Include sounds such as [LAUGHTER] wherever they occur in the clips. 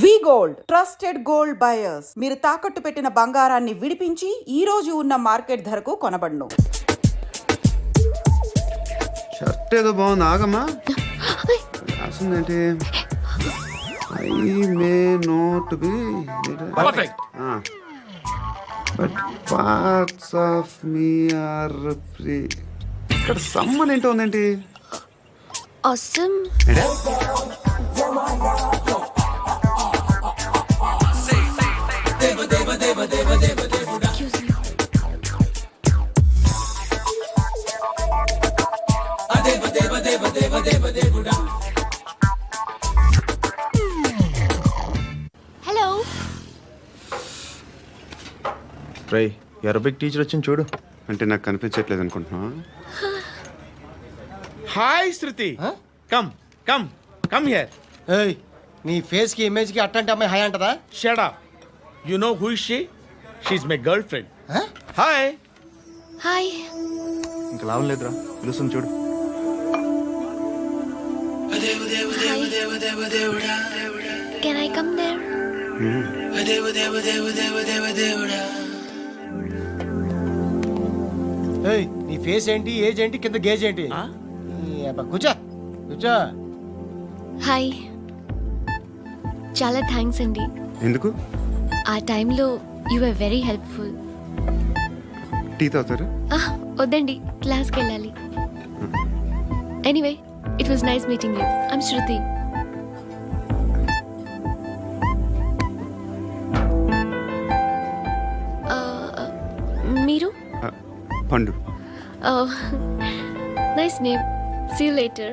We gold trusted gold buyers. మీరు తాకట్టు పెట్టిన బంగారాన్ని విడిపించి ఈ రోజు ఉన్న మార్కెట్ ధరకు కొనబడును. షర్ట్ ఏదో బాగుంది. ఆగమ్మా. రాసిందేంటి? I may not be. Perfect but parts of me are free ఇక్కడ సమ్మన్ ఏంటో ఉందేంటి? Awesome. హలో రై అరబిక్ టీచర్ వచ్చింది చూడు. అంటే నాకు కనిపించట్లేదు అనుకుంటున్నా hi Shruti come come come here ఏయ్ నీ ఫేస్కి ఇమేజ్కి అట్టంటే అమ్మాయి hi అంటదా? Shut up you know who is she she is my girlfriend hi hi ఇంకా లాభం లేదురా. పిలుస్తుంది చూడు. కెన్ ఐ కమ్ దేర్ ఏయ్ నీ ఫేస్ ఏంటి ఏజ్ ఏంటి కింద గేజ్ ఏంటి? ఈ అబ్బా, కూర్చో కూర్చో. హాయ్ చాలా థ్యాంక్స్ అండి. ఎందుకు? ఆ టైంలో you are very helpful tea తాగుతారు? వద్దండి క్లాస్కి వెళ్ళాలి. Anyway it was nice meeting you I'm Shruti Uh, మీరు పండు నైస్ నేమ్ సీ లేటర్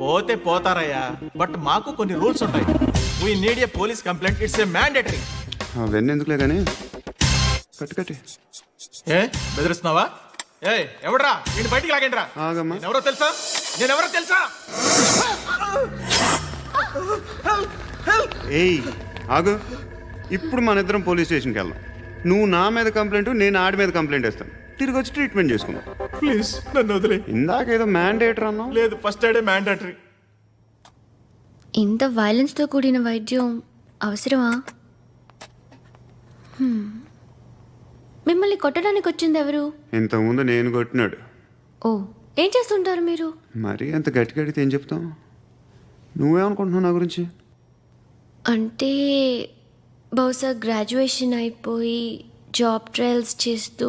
పోతే పోతారయ్యా బట్ మాకు కొన్ని రూల్స్ ఉంటాయి. We need a police complaint it's a mandatory అవన్నీ ఎందుకులే కానీ? కట్టు కట్టి. ఏ బెదిరిస్తున్నావా? ఏ ఎవడ్రా? నేను బయటికి లాగండి రా ఆగమ్మా. ఎవరో తెలుసా? నేను ఎవరో తెలుసా? ఏయ్ ఆగు. ఇప్పుడు మన ఇద్దరం పోలీస్ స్టేషన్కి వెళ్దాం. నువ్వు నా మీద కంప్లైంట్ నేను ఆడి మీద కంప్లైంట్ వేస్తాను. తిరిగి వచ్చి ట్రీట్మెంట్ చేసుకుందాం. ప్లీజ్ నన్ను వదిలే. ఇందాక ఏదో మ్యాండేటర్ అన్నావు లేదు ఫస్ట్ ఎయిడే మ్యాండేటరీ ఇంత వైలెన్స్తో కూడిన వైద్యం అవసరమా? Hmm. మిమ్మల్ని కొట్టడానికి వచ్చింది ఎవరు? ఇంతకుముందు నేను కొట్టినాడు. ఓ ఏం చేస్తుంటారు మీరు? మరీ అంత గట్టి గడితే ఏం చెప్తావు నువ్వేమనుకుంటున్నావు నా గురించి? అంటే బహుశా గ్రాడ్యుయేషన్ అయిపోయి జాబ్ ట్రయల్స్ చేస్తూ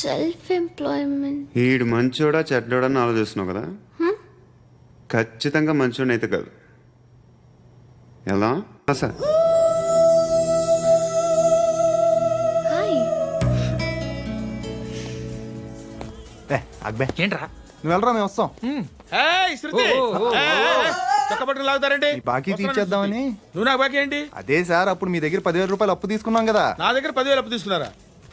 సెల్ఫ్ ఎంప్లాయ్మెంట్ ఈడు మంచోడా చెడ్డోడా అని ఆలోచిస్తున్నావు కదా? ఖచ్చితంగా మంచోడని అయితే కాదు. ఎలా? సార్ హాయ్ ఏంట్రా? నువ్వు వెళ్ళరా మేము వస్తాం. ఏయ్ శృతి. ఈ బాకీ తీర్చేద్దామని. నువ్వు నాకు బాకీ ఏంటి? అదే సార్ అప్పుడు మీ దగ్గర పదివేల రూపాయలు అప్పు తీసుకున్నాం కదా. నా దగ్గర పదివేలు అప్పు తీసుకున్నారా?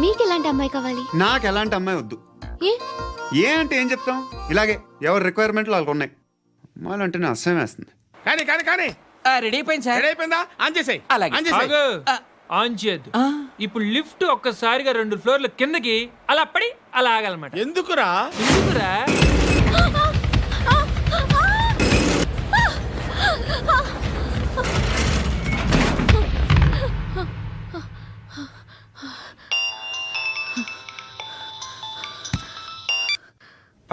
మీకు ఎలాంటి అమ్మాయి కావాలి? నాకు ఎలాంటి అమ్మాయి వద్దు. ఏ? ఏ అంటే ఏం చెప్తాం? ఇలాగే ఎవరి రిక్వైర్మెంట్లు వాళ్ళకు ఉన్నాయి. అమ్మాయిలు అంటేనే అసహ్యం వేస్తుంది. కానీ కానీ కానీ. రెడీ అయిపోయింది సార్. రెడీ అయిపోయిందా? ఆన్ చేసేయ్. అలాగే. ఆన్ చేసేయ్. ఆగు. ఆన్ చేయద్దు. ఇప్పుడు లిఫ్ట్ ఒక్కసారిగా రెండు ఫ్లోర్ల కిందకి అలా పడి అలా ఆగాలన్నమాట. ఎందుకురా? ఎందుకురా?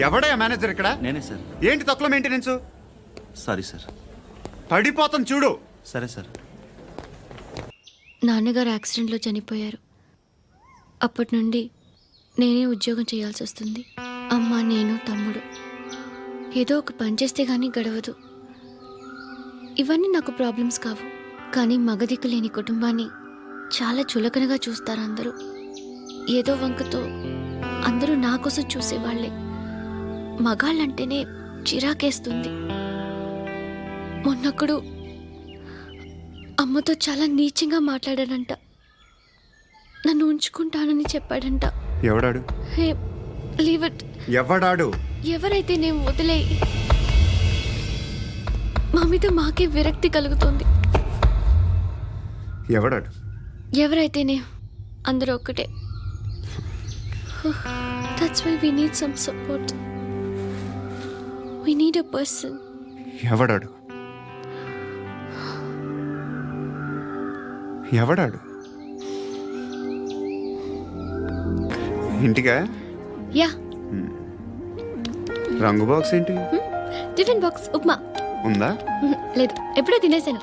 ఎవడయ్యా మేనేజర్ ఇక్కడ? నేనే సార్. ఏంటి తక్కువ మెయింటెనెన్స్ సారీ సార్. పడిపోతాం చూడు. సరే సార్. నాన్నగారు యాక్సిడెంట్లో చనిపోయారు. అప్పటి నుండి నేనే ఉద్యోగం చేయాల్సి వస్తుంది. అమ్మ నేను తమ్ముడు. ఏదో ఒక పని చేస్తే కానీ గడవదు. ఇవన్నీ నాకు ప్రాబ్లమ్స్ కావు. కానీ మగదిక్కు లేని కుటుంబాన్ని చాలా చులకనగా చూస్తారు అందరూ. ఏదో వంకతో అందరూ నా కోసం చూసేవాళ్ళే మగాళ్ళంటేనే చిరాకేస్తుంది. మొన్నప్పుడు అమ్మతో చాలా నీచంగా మాట్లాడాడంట. నన్ను ఉంచుకుంటానని చెప్పాడంట. ఎవడాడు? Hey leave it. ఎవడాడు? ఎవరైతే నేను వదిలే మా మీద మాకే విరక్తి కలుగుతుంది. ఎవడాడు? ఎవరైతేనే అందరూ ఒక్కటే. That's why we need some support we need a person ఎవడాడు? ఎవడాడు? ఇంటికా? యా రంగు బాక్స్ ఏంటి? Tiffin box upma. ఉందా? మ్మ్, లేదు ఎప్పుడో తినేసాను.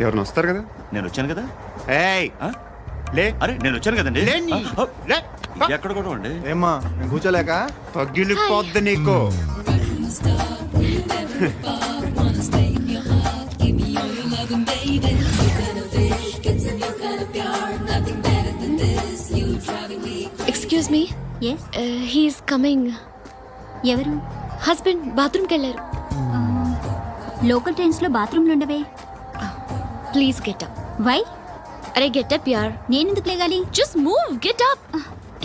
ఎవరైనా వస్తారు కదా? నేను వచ్చాను కదా? ఏయ్? లే! అరే నేను వచ్చాను కదండి. ఎక్కడ కూడా అండి ఏమ్మా నేను కూర్చోలేక? పగిలిపోద్ది నీకు. Excuse me yes he's coming ఎవరు? హస్బెండ్ బాత్రూమ్కి వెళ్ళారు. లోకల్ ట్రైన్స్లో బాత్రూమ్లు ఉండవే. ప్లీజ్ గెట్ అప్ వై అరే గెట్ అప్ యార్ నేనెందుకు లేగాలి? Just move get up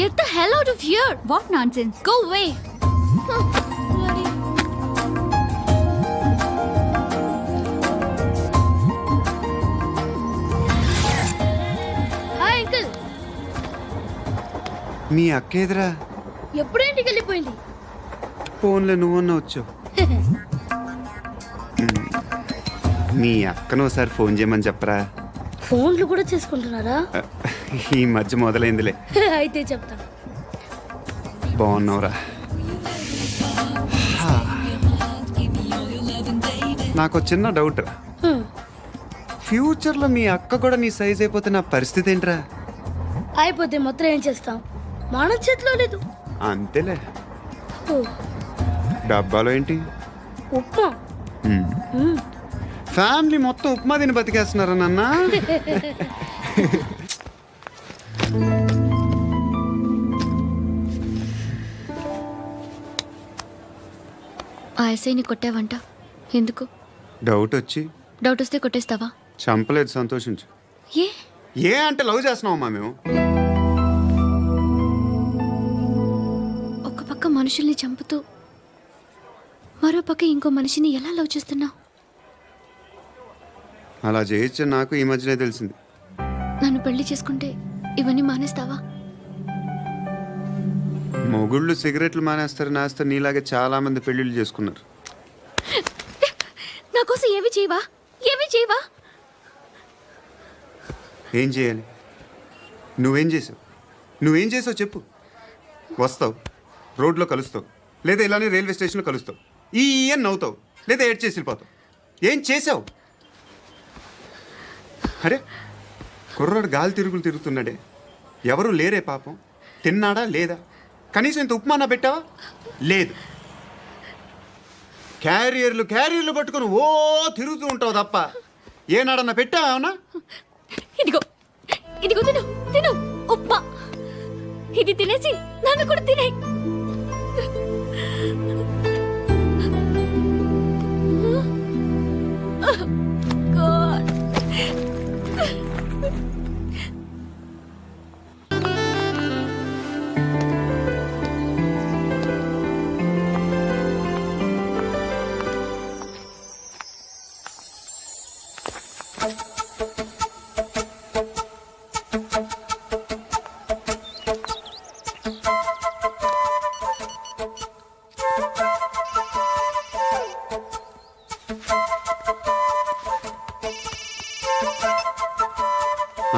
get the hell out of here what nonsense go hi uncle మీ అక్క ఎదురా ఎప్పుడు ఇంటికి వెళ్ళిపోయింది. ఫోన్లో నువ్వన్నా వచ్చావు. [LAUGHS] మీ అక్కను ఒకసారి ఫోన్ చేయమని చెప్పరా? ఫోన్లు కూడా చేసుకుంటున్నారా? ఈ మధ్య మొదలైందిలే. [LAUGHS] అయితే చెప్తా. బాగున్నావురా. నాకు చిన్న డౌట్ రా ఫ్యూచర్లో మీ అక్క కూడా నీ సైజ్ అయిపోతే నా పరిస్థితి ఏంట్రా? అయిపోతే మొత్తం ఏం చేస్తాం? మన చేతిలో లేదు. అంతేలే. డబ్బాలో ఏంటి? ఉప్మా. ఫ్యామిలీ మొత్తం ఉప్మా తిని బతికేస్తున్నారా నాన్న. ఆ ఎస్ఐని కొట్టావంట. ఎందుకు? డౌట్ వచ్చి. డౌట్ వస్తే కొట్టేస్తావా? చంపలేదు సంతోషించు. ఏ? ఏ అంటే లవ్ చేస్తున్నావమ్మా మేము? ఒక పక్క మనుషుల్ని చంపుతూ మరో పక్క ఇంకో మనిషిని ఎలా లవ్ చేస్తున్నావు? అలా చేయొచ్చు నాకు ఈ మధ్యనే తెలిసింది. నన్ను పెళ్ళి చేసుకుంటే ఇవన్నీ మానేస్తావా? మొగుళ్ళు సిగరెట్లు మానేస్తారు నేస్తారు నీలాగే చాలా మంది పెళ్ళిళ్ళు చేసుకున్నారు. నా కోసం ఏమి చేయవా? ఏమి చేయవా? ఏం చేయాలి? నువ్వేం చేసావు? నువ్వేం చేసావు చెప్పు. వస్తావు రోడ్లో కలుస్తావు లేదా ఇలానే రైల్వే స్టేషన్లో కలుస్తావు ఈ ఈ అని నవ్వుతావు లేదా ఏడ్ చేసి వెళ్ళిపోతావు. ఏం చేసావు? అరే కుర్రాడు గాలి తిరుగులు తిరుగుతున్నాడే. ఎవరు లేరే పాపం. తిన్నాడా లేదా? కనీసం ఇంత ఉప్మానా పెట్టావా? లేదు. క్యారియర్లు క్యారియర్లు పట్టుకుని ఓ తిరుగుతూ ఉంటావు తప్ప. ఏనాడన్నా పెట్టావా ఇదిగో ఇదిగో తిను తిను ఉప్మా. ఇది తినేసి నన్ను కూడా తినే.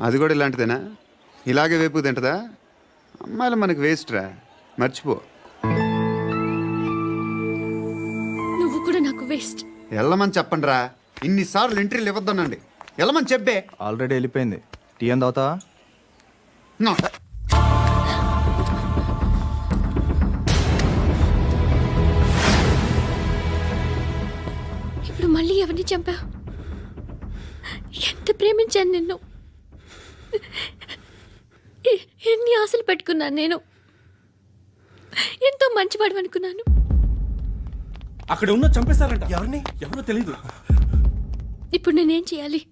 అది కూడా ఇలాంటిదేనా? ఇలాగే వేపు తింటదా? అమ్మాయిలు మనకి వేస్ట్ రా. మర్చిపో. నువ్వు కూడా నాకు వేస్ట్ వెళ్ళమని చెప్పండి రా ఇన్నిసార్లు ఎంట్రీలు ఇవ్వద్దనండి. వెళ్ళమని చెప్పే. ఆల్రెడీ వెళ్ళిపోయింది. టీ అని నా. ఇప్పుడు మళ్ళీ ఎవరిని చంపా ఎంత ప్రేమించాను నిన్ను? ఎన్ని ఆశలు పెట్టుకున్నాను నేను. ఎంతో మంచివాడు అనుకున్నాను. అక్కడ ఉన్న చంపేశారంట. ఎవరిని? ఎవరో తెలీదు. ఇప్పుడు నేనేం చేయాలి?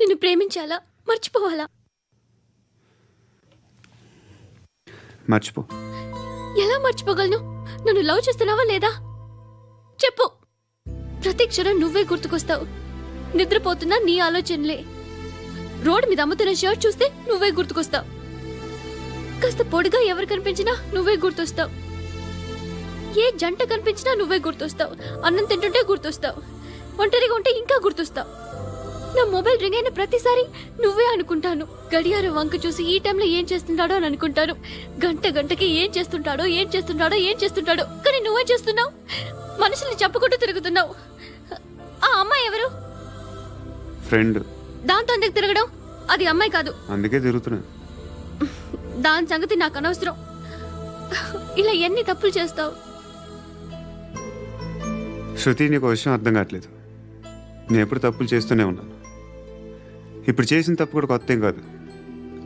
నిన్ను ప్రేమించాలా? మర్చిపోవాలా? మర్చిపో. ఎలా మర్చిపోగలను? నన్ను లవ్ చేస్తున్నావా లేదా? చెప్పు. ప్రతి క్షణం నువ్వే గుర్తుకొస్తావు. నిద్రపోతున్నా నీ ఆలోచనలే. రోడ్ మీద అమ్ముతున్న షర్ట్ చూస్తే నువ్వే గుర్తుకొస్తావు. కాస్త పొడిగా ఎవరు కనిపించినా నువ్వే గుర్తొస్తావు. ఏ జంట కనిపించినా నువ్వే గుర్తొస్తావు. అన్నం తింటుంటే గుర్తొస్తావు. ఒంటరిగా ఉంటే ఇంకా గుర్తొస్తావు. నా మొబైల్ రింగ్ అయిన ప్రతిసారి నువ్వే అనుకుంటాను. గడియారం వంక చూసి ఈ టైంలో ఏం చేస్తుంటాడో అని అనుకుంటాను. గంట గంటకి ఏం చేస్తుంటాడో ఏం చేస్తుంటాడో ఏం చేస్తుంటాడో. కానీ నువ్వే చేస్తున్నావు? మనుషుల్ని చెప్పుకుంటూ తిరుగుతున్నావు. ఆ అమ్మాయి ఎవరు? ఫ్రెండ్. దాంతో ఎందుకు తిరగడం? అది అమ్మాయి కాదు. అందుకే తిరుగుతున్నా. దాని సంగతి నాకు అనవసరం. ఇలా ఎన్ని తప్పులు చేస్తావు? శృతి నీకు విషయం అర్థం కావట్లేదు. నేను ఎప్పుడు తప్పులు చేస్తూనే ఉన్నాను. ఇప్పుడు చేసిన తప్పు కూడా కొత్త ఏం కాదు.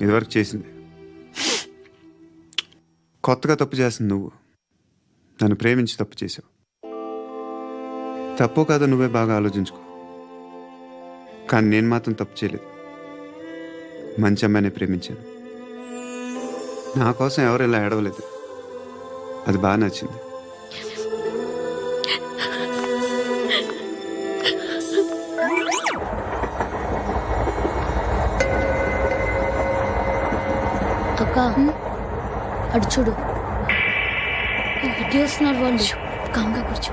ఇదివరకు చేసింది. కొత్తగా తప్పు చేస్తుంది నువ్వు. నన్ను ప్రేమించి తప్పు చేసావు తప్పు కాదో నువ్వే బాగా ఆలోచించుకో. కానీ నేను మాత్రం తప్పు చేయలేదు. మంచి అమ్మాయిని ప్రేమించాను. నా కోసం ఎవరు ఇలా ఏడవలేదు. అది బాగా నచ్చింది. అక్క అటు చూడు. ఇటు వస్తున్నారు వాళ్ళు కాంగా కూర్చో.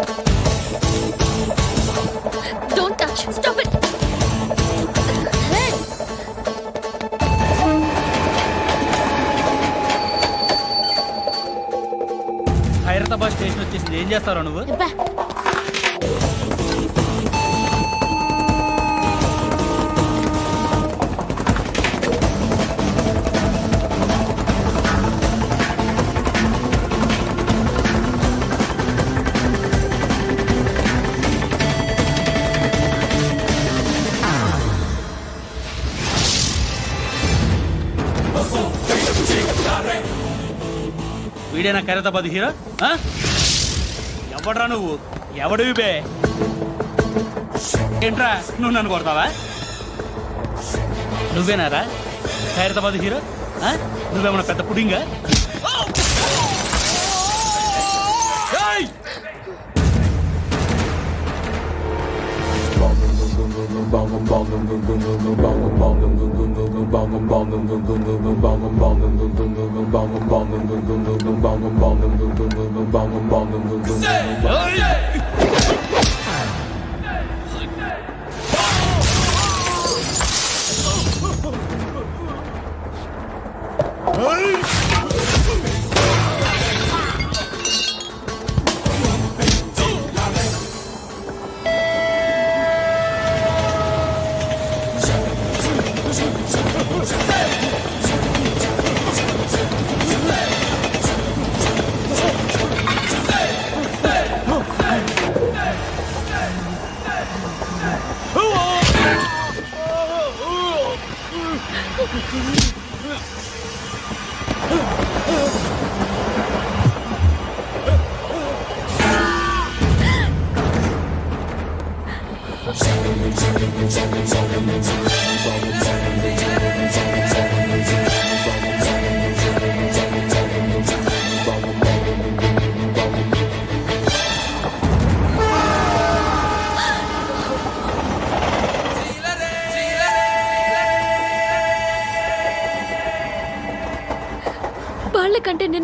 స్టాప్ ఇట్ హైదరాబాద్ స్టేషన్ వచ్చేసింది. ఏం చేస్తారా నువ్వు? వీడేనా ఖైరతాబాద్ హీరో? ఆ? ఎవడ్రా నువ్వు? ఎవడివి బే ఏంట్రా నువ్వు నన్ను కొడతావా? నువ్వేనారా? ఖైరతాబాద్ హీరో? నువ్వేమన్నా పెద్ద పుడింగా? ఏయ్! వాళ్ళకంటే